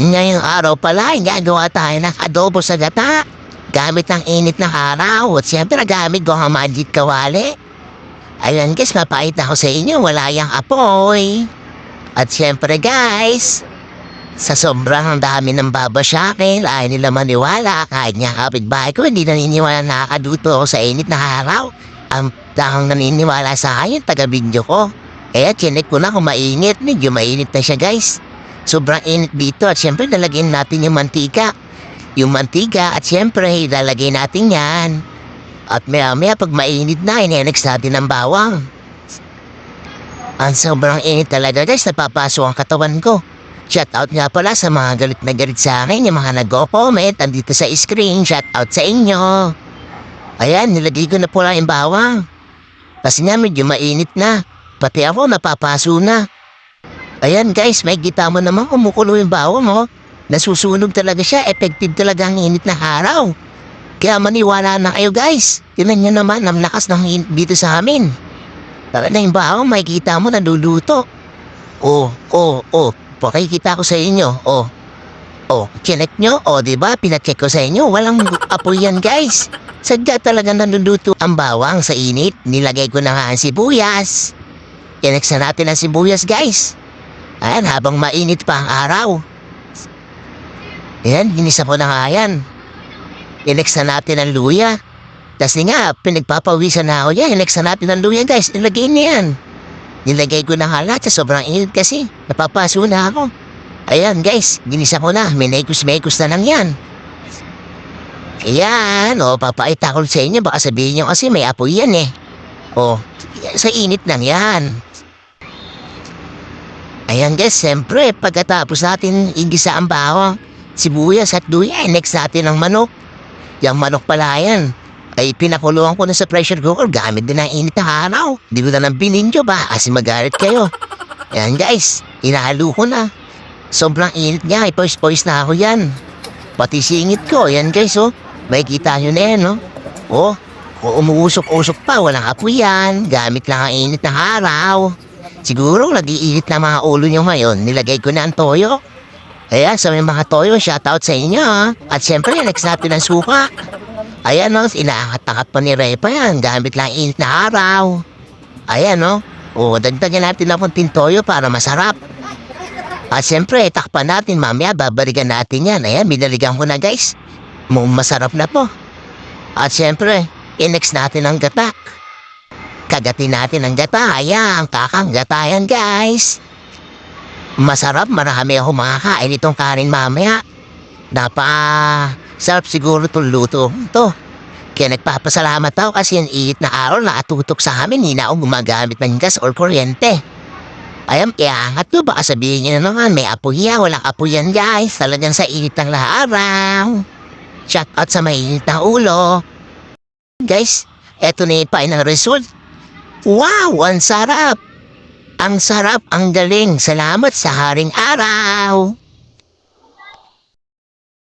Ngayong araw pala, ay gagawa tayo ng adobo sa gata. Gamit ng init ng araw at siyempre gamit ko ang magic kawali. Ayan guys, mapait ako sa inyo, wala yung apoy. At siyempre guys, sa sobrang dami ng baba sa akin, ay nila maniwala kahit nga kapitbahay ko, hindi naniniwala na nakaduto ako sa init na araw. Ang dahang naniniwala sa akin, taga-video ko. Kaya chinek ko na kung mainit, medyo mainit na siya guys. Sobrang init dito at siyempre lalagyan natin yung mantika. Yung mantika at siyempre ilalagay natin yan. At maya maya pag mainit na, inenex natin ang bawang. Ang sobrang init talaga guys, napapaso ang katawan ko. Shoutout nga pala sa mga galit na galit sa akin, yung mga nag-comment, andito sa screen, shoutout sa inyo. Ayan, nilagay ko na pula yung bawang. Kasi nga medyo mainit na. Pati ako napapaso na. Ayan guys, may kita mo naman kumukulo yung bawang mo. Nasusunog talaga siya, effective talaga ang init na araw. Kaya maniwala na kayo guys. Tinan nyo naman ang lakas ng init dito sa amin. Tara na yung bawang, may kita mo naluluto. Oh, oh, oh, pakikita ko sa inyo. Oh, oh, chinek nyo? Oh, di ba? Pinacheck ko sa inyo. Walang apoy yan guys. Sadya talaga naluluto ang bawang sa init. Nilagay ko na nga ang sibuyas. Chinek na natin ang sibuyas guys. Ayan, habang mainit pa ang araw. Ayan, ginisa ko na nga yan. Inex na natin ang luya. Tapos nga, pinagpapawisan na ako yan. Inex na natin ang luya guys. Nilagay niya yan. Nilagay ko na nga lahat sobrang init kasi. Napapaso na ako. Ayan guys, ginisa ko na. Minekos-mekos na lang yan. Ayan, o, papaita ko sa inyo. Baka sabihin nyo kasi may apoy yan eh. O, sa init lang yan. Ayan guys, siyempre, pagkatapos natin igisa ang bawang, sibuyas at luya, next natin ang manok. Yung manok pala yan, ay pinakuluan ko na sa pressure cooker gamit din ng init na araw. Di ko na nang bininyo ba kasi magalit kayo. Ayan guys, inahalo ko na. Sobrang init niya, ipois-pois na ako yan. Pati singit ko, yan guys oh. May kita nyo na yan no. Oh, kung umuusok-usok pa, walang apoy yan. Gamit lang ang init na araw. Siguro nag-iinit na mga ulo nyo ngayon, nilagay ko na ang toyo. Kaya sa may mga toyo, shoutout sa inyo. At syempre, next natin ang suka. Ayan o, inaangat-angat pa ni Repa yan, gamit lang init na araw. Ayan o, o dagdagan natin ng konting toyo para masarap. At syempre, takpan natin mamaya, babalikan natin yan. Ayan, binaligan ko na guys. Masarap na po. At syempre, inex natin ang gatak. Kagatin natin ang gata. Ayan, kakang gata yan guys. Masarap, marami ako makakain itong kanin mamaya. Napa, sarap siguro itong luto to. Kaya nagpapasalamat ako kasi yung init na araw na atutok sa amin, hindi na ako gumagamit ng gas or kuryente. Ayan, iangat ko, baka sabihin niyo na naman, may apoy yan, walang apoy yan guys, talagang sa init ng araw. Shout out sa mainit na ulo. Guys, eto na yung final result. Wow, ang sarap! Ang sarap, ang galing. Salamat sa haring araw.